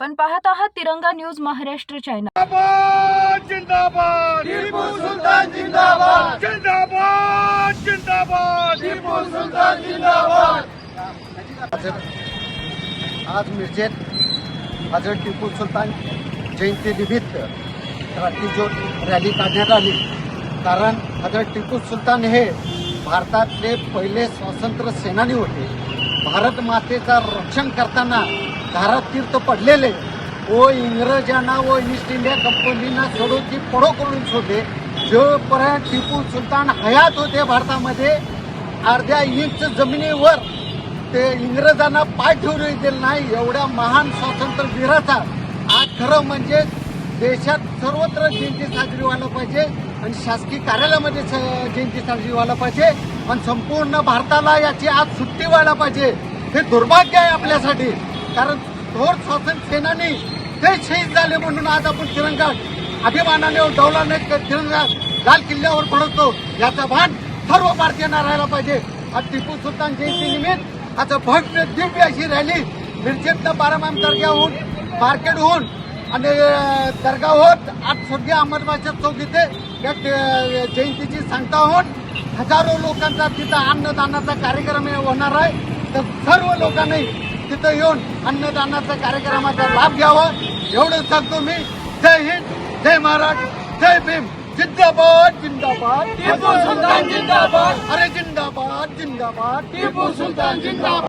तिरंगा news Maharashtra channel जिंदाबाद जिंदाबाद. टिपू सुलतान जिंदाबाद. जिंदाबाद जिंदाबाद. टिपू सुलतान जिंदाबाद. आज मिरजेत हजरत टिपू सुलतान जयंती निमित्त क्रांतीज्योत रॅली काढण्यात आली. कारण हजरत टिपू सुलतान हे भारतातले पहिले स्वातंत्र्य सेनानी होते. भारत मातेचा रक्षण करताना धारा तीर्थ पडलेले. व इंग्रजांना व ईस्ट इंडिया कंपनीना सोडून ती पडो करून होते जोपर्यंत टिपू सुलतान हयात होते भारतामध्ये अर्ध्या इंच जमिनीवर ते इंग्रजांना पाय ठेवून दिले नाही. एवढ्या महान स्वातंत्र्यवीराचा आज खरं म्हणजे देशात सर्वत्र जयंती साजरी व्हायला पाहिजे आणि शासकीय कार्यालयामध्ये स- जयंती साजरी व्हायला पाहिजे आणि संपूर्ण भारताला याची आज सुट्टी व्हायला पाहिजे. हे दुर्भाग्य आहे आपल्यासाठी. कारण थोर स्वातंत्र्य सेनानी ते शहीद झाले म्हणून आज आपण तिरंगा अभिमानाने डौलाने तिरंगा लाल किल्ल्यावर पडवतो याचा भान सर्व भारतीयांना राहायला पाहिजे. आज टिपू सुलतान जयंती निमित्त आज भव्य दिव्य अशी रॅली मिरजेतनं बारामाम दर्ग्याहून मार्केटहून आणि दर्गाहून आज स्वर्गीय अहमदबादच्या चौक इथे या जयंतीची सांगता होऊन हजारो लोकांचा तिथं अन्नदानाचा कार्यक्रम होणार आहे. तर सर्व लोकांनी तिथं येऊन अन्नदानाचा कार्यक्रमाचा लाभ घ्यावा. एवढं सांगतो मी. जय हिंद जय महाराष्ट्र जय भीम. जिंदाबाद जिंदाबाद. टिपू सुलतान जिंदाबाद. अरे जिंदाबाद जिंदाबाद. टिपू सुलतान जिंदाबाद.